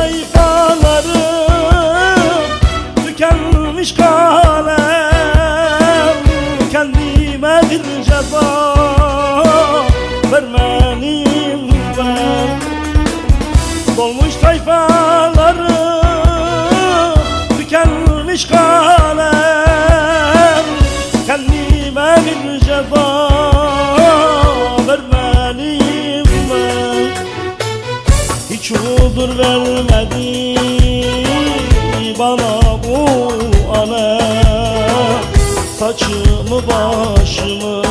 sayfalarım Tükenmiş kalem. Kendime bir ceza bana bu alem Saçımı başımı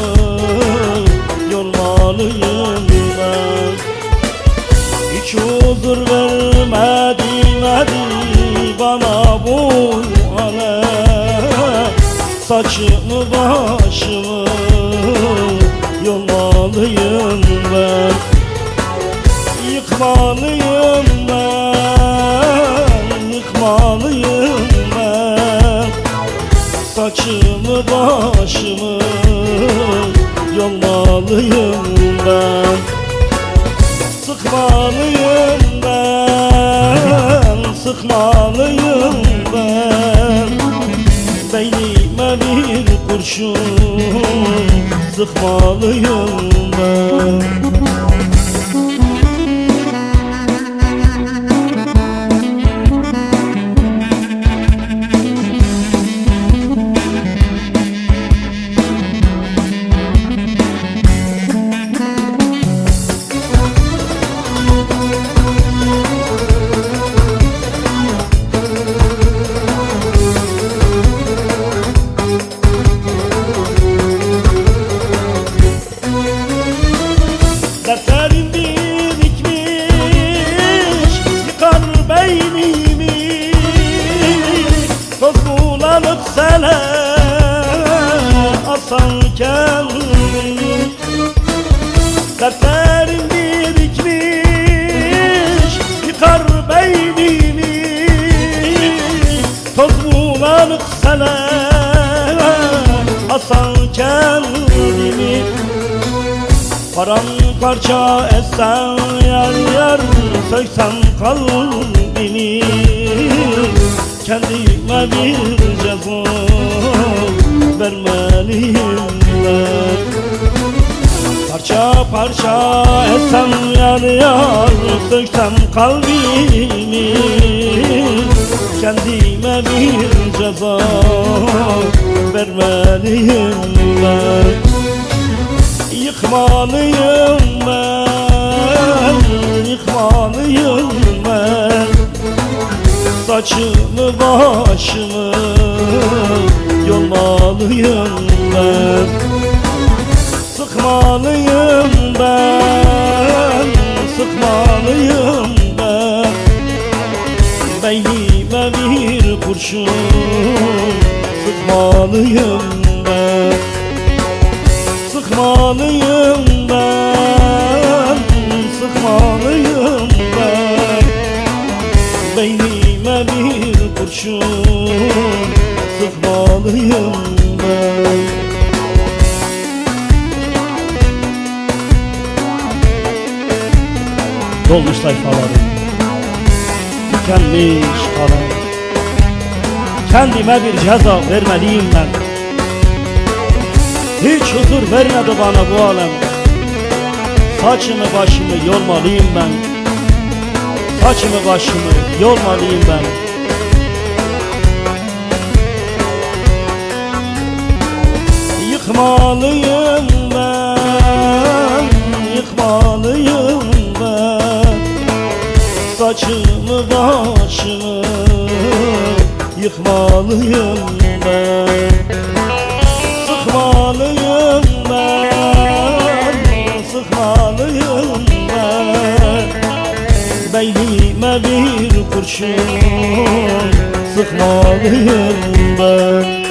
yolmalıyım ben. Hiç huzur vermedi vermedi bana bu alem Saçımı başımı Saçımı başımı yolmalıyım ben. Sıkmalıyım ben, sıkmalıyım ben. Beynime bir kurşun sıkmalıyım ben Dertlerim birikmiş Yıkar beynimi Toz bulanıp sele Asan kendimi Dertlerim birikmiş Yıkar beynimi Toz bulanıp sele Asan Paramparça etsen yar yar Söksen kalbini Kendime bir ceza vermeliyim ben Parça parça etsem yar yar Söksem kalbimi. Kendime bir ceza vermeliyim ben Yıkmalıyım ben, yıkmalıyım ben. Saçımı başımı yolmalıyım ben. Sıkmalıyım ben, sıkmalıyım ben. Beynime bir kurşun sıkmalıyım Sıkmalıyım ben, sıkmalıyım ben. Beynime bir kurşun sıkmalıyım ben. Dolmuş sayfalarım Tükenmiş kalem Kendime bir ceza vermeliyim ben hiç huzur vermedi bana bu alem. Saçımı başımı yolmalıyım ben. Saçımı başımı yolmalıyım ben. Yıkmalıyım ben Yıkmalıyım ben. Saçımı başımı Yıkmalıyım ben Sıkmalıyım ben, sıkmalıyım ben. Beynime bir kurşun sıkmalıyım ben